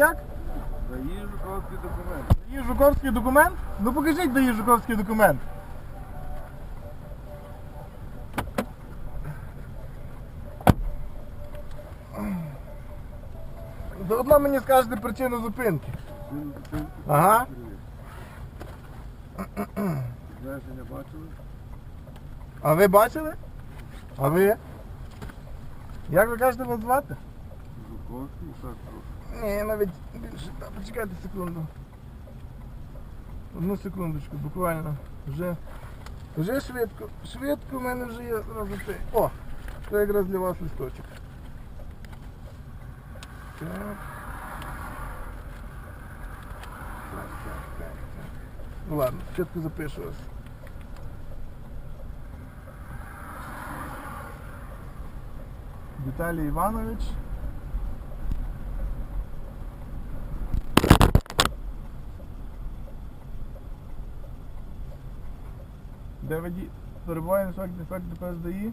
Як? Дає жуковський документ. Дає Жуковський документ? Ну покажіть, дає Жуковський документ. Заодно мені скажете причину зупинки. Ага. Знаєш, не бачили? А ви бачили? А ви? Як ви кажете вас звати? Жуковський, так трохи. Ні, навіть більше. Та, Почекайте секунду. Одну секундочку, буквально. Вже. Вже швидко. Швидко в мене вже є зразу цей. О! Це якраз для вас листочок. Так. Так, так, так, так. Ну ладно, спочатку запишу вас. Віталій Іванович. Де водій перебуває факт факт ДПС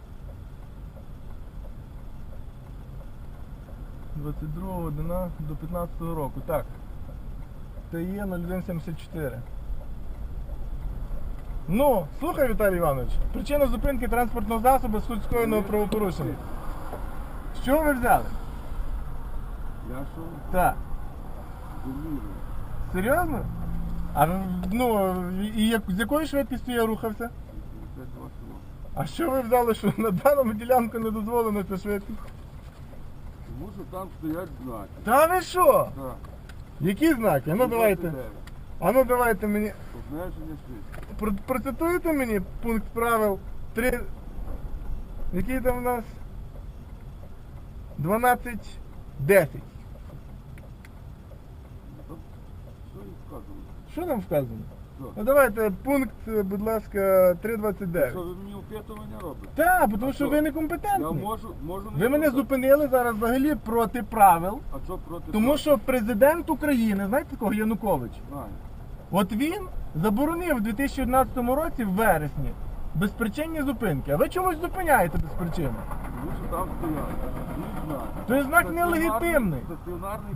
22 година до 15 року. Так. Це є 0174. Ну, слухай, Віталій Іванович, причина зупинки транспортного засобу з суть правопорушення. Що ви взяли? Я що? Так. Серйозно? А ну, і як, з якою швидкістю я рухався? 52 кіло. А що ви взяли, що на даному ділянку не дозволено ця швидкість? Тому що там стоять знаки. Та ви що? Так. Які знаки? Ну давайте. А ну давайте мені. Обмеження швидкості. Про- Процитуйте мені пункт правил 3. Який там у нас? 12. 10. Ну, Що їм вказано? Що там вказано? Що? Ну давайте пункт, будь ласка, 3.29. Що ви мені опитування робите? Так, тому що що? ви Я некомпетентний. можу, можу не Ви мене сказати. зупинили зараз взагалі проти правил, А що проти тому того? що президент України, знаєте такого Янукович? Знаю. От він заборонив у 2011 році в вересні безпричинні зупинки. А ви чомусь зупиняєте без причини? Той знак нелегітимний.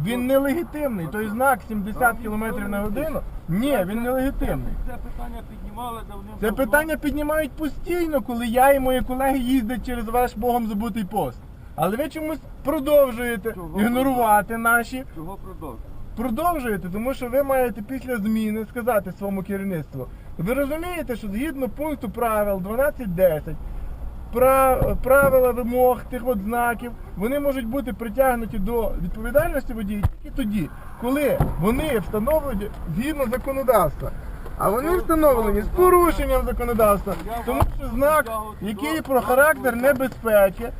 Він нелегітимний. Той знак 70 км на годину. Ні, він нелегітимний. Це питання піднімали давним Це питання піднімають постійно, коли я і мої колеги їздять через ваш Богом забутий пост. Але ви чомусь продовжуєте Чого? ігнорувати наші Чого продовжувати? Продовжуєте, тому що ви маєте після зміни сказати своєму керівництву. Ви розумієте, що згідно пункту правил 12.10 пра- правила вимог тих от знаків, вони можуть бути притягнуті до відповідальності водіїв тільки тоді, коли вони встановлені згідно законодавства. А вони встановлені з порушенням законодавства, тому що знак, який про характер небезпеки,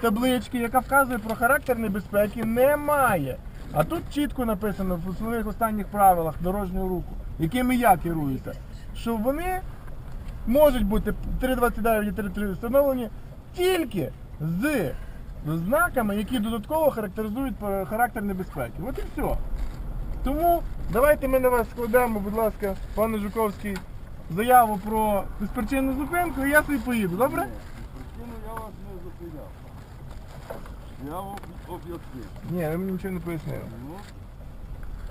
таблички, яка вказує про характер небезпеки, немає. А тут чітко написано в своїх останніх правилах дорожнього руху, якими я керуюся, що вони можуть бути 329 і 33 встановлені тільки з знаками, які додатково характеризують е, характер небезпеки. От і все. Тому давайте ми на вас складемо, будь ласка, пане Жуковський, заяву про безпричинну зупинку і я собі поїду, добре? Причину я вас не зупиняв. Я вам об'яснив. Ні, ви мені нічого не пояснили. Ну,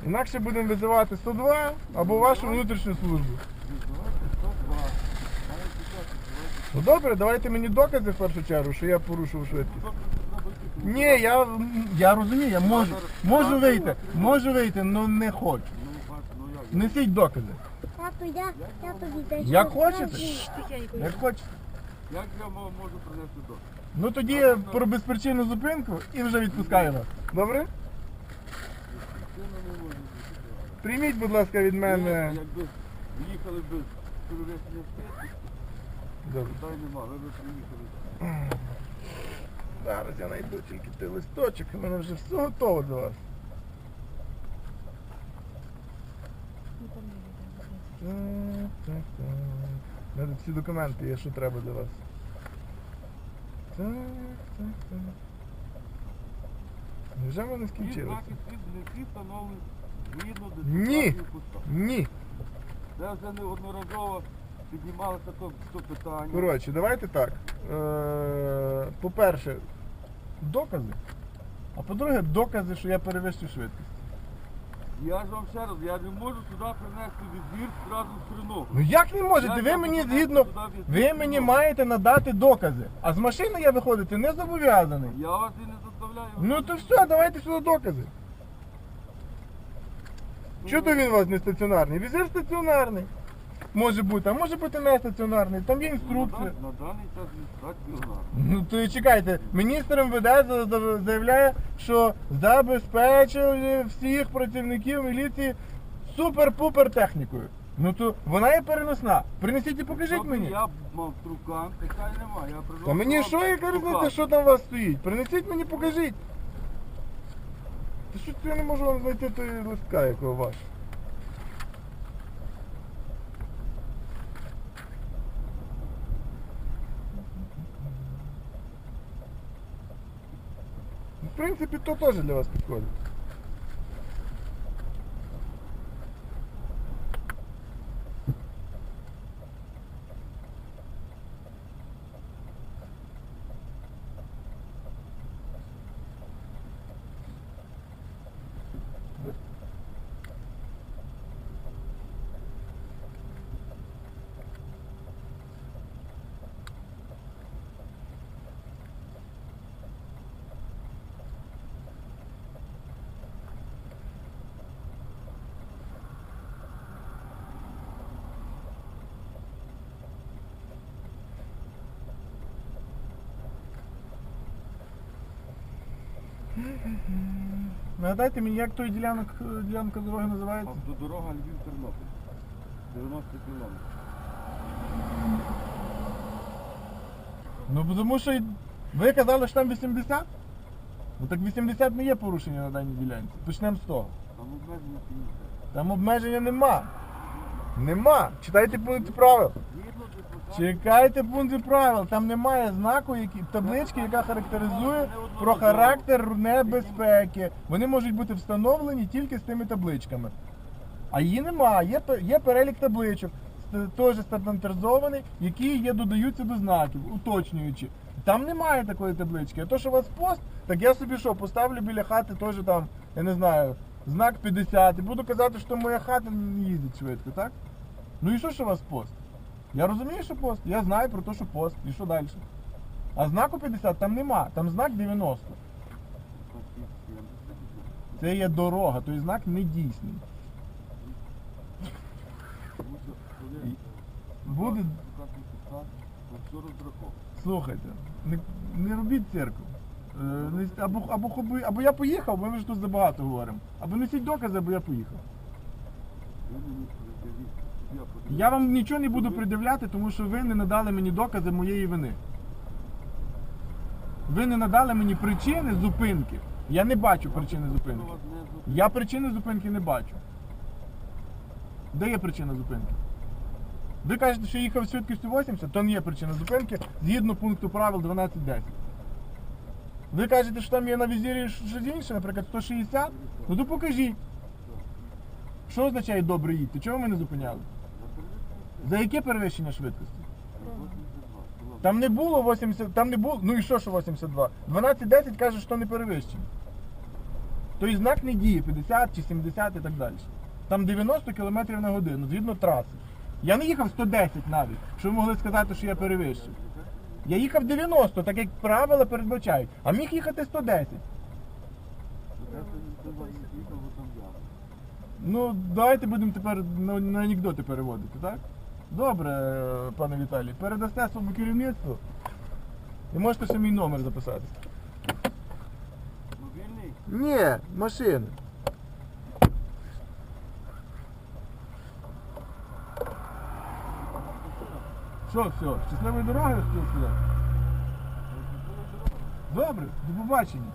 Інакше будемо визивати 102 або вашу внутрішню службу. 102. Ну добре, давайте мені докази в першу чергу, що я порушив швидкість. Ні, я, я розумію, я можу, можу вийти, можу вийти, але не хочу. Несіть докази. Тату, я, я тобі дещо Як хочете? Як хочете. Як я можу принести до? Ну тоді про безпричинну зупинку і вже відпускаю вас. Добре? Прийміть, будь ласка, від мене. Якби їхали б терористів списку, Добре. Дай нема, ви приїхали. Зараз я знайду тільки той листочок, у мене вже все готово до вас. Так, так, так. У мене всі документи є, що треба для вас. Так, так, так. Вже вони Ці скінчилися? не до Ні. Ні. Це вже неодноразово піднімалося то, то питання. Коротше, давайте так. Е, По-перше, докази. А по-друге, докази, що я перевищив швидкість. Я ж вам ще раз, я не можу сюди принести відбір зразу з хрену. Ну як не можете? Я Ви не мені можу згідно, ви мені маєте надати докази. А з машини я виходити не зобов'язаний. Я вас і не заставляю. Ну то все, давайте сюди докази. Чого то він у вас не стаціонарний? Візир стаціонарний. Може бути, а може бути не стаціонарний. Там є інструкція. дан- на даний час він стаціонар. Ну то і чекайте, міністр МВД за- за- заявляє, що забезпечили всіх працівників міліції супер-пупер технікою. Ну то вона є переносна. Принесіть і покажіть Поки мені. Я мав трукан, така й нема. Я приношу Та мені вам що яка різниця, що там у вас стоїть? Принесіть мені, покажіть. Та що це я не можу вам знайти той листка, якого ваш. Принципі, то теж для вас підходить. Нагадайте мені, як той ділянок, ділянка дороги називається? Автодорога Львів-Тернопіль. 90 кілометрів. Ну тому що ви казали, що там 80? Ну так 80 не є порушення на даній ділянці. Почнемо з того. Там обмеження 50. Там обмеження нема. Нема. Читайте пункти правил. Чекайте пункти правил. Там немає знаку, таблички, яка характеризує про характер небезпеки. Вони можуть бути встановлені тільки з тими табличками. А її нема. Є, є перелік табличок, теж стандартизований, які є, додаються до знаків, уточнюючи. Там немає такої таблички. А то, що у вас пост, так я собі що, поставлю біля хати теж там, я не знаю, знак 50 і буду казати, що моя хата не їздить швидко, так? Ну і що ж у вас пост? Я розумію, що пост. Я знаю про те, що пост. І що далі? А знаку 50 там нема, там знак 90. Це є дорога, той знак не дійсний. Буде, слухайте, не, не робіть цирку. Е, або, або, хоби- або я поїхав, бо ми ж тут забагато говоримо. Або несіть докази, або я поїхав. Я вам нічого не буду придивляти, тому що ви не надали мені докази моєї вини. Ви не надали мені причини зупинки. Я не бачу причини зупинки. Я причини зупинки не бачу. Де є причина зупинки? Ви кажете, що їхав з швидкістю 80, то не є причина зупинки згідно пункту правил 12.10. Ви кажете, що там є на візірі щось інше, наприклад, 160? Ну то покажіть. Що означає добре їдьте? Чого ви мене зупиняли? За яке перевищення швидкості? Там не було 80, там не було, ну і що, що 82? 12.10 каже, що не перевищення. Той знак не діє 50 чи 70 і так далі. Там 90 км на годину, згідно траси. Я не їхав 110 навіть, що ви могли сказати, що я перевищив. Я їхав 90, так як правила передбачають, а міг їхати 110. Ну, давайте будемо тепер на, на анекдоти переводити, так? Добре, е, пане Віталій, передасте своєму керівництву і можете ще мій номер записати. Мобільний? Ні, машини. Що, все, щасливої дороги, хотів сказати. Добре, до побачення.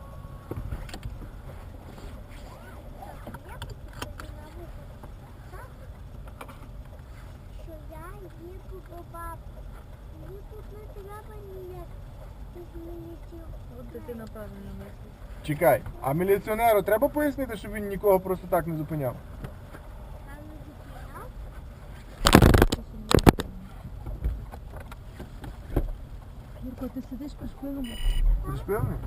Їду до бабки. Мені тут не треба. От дитина правильно мислить. Чекай, а міліціонеру треба пояснити, щоб він нікого просто так не зупиняв? Desespero, né?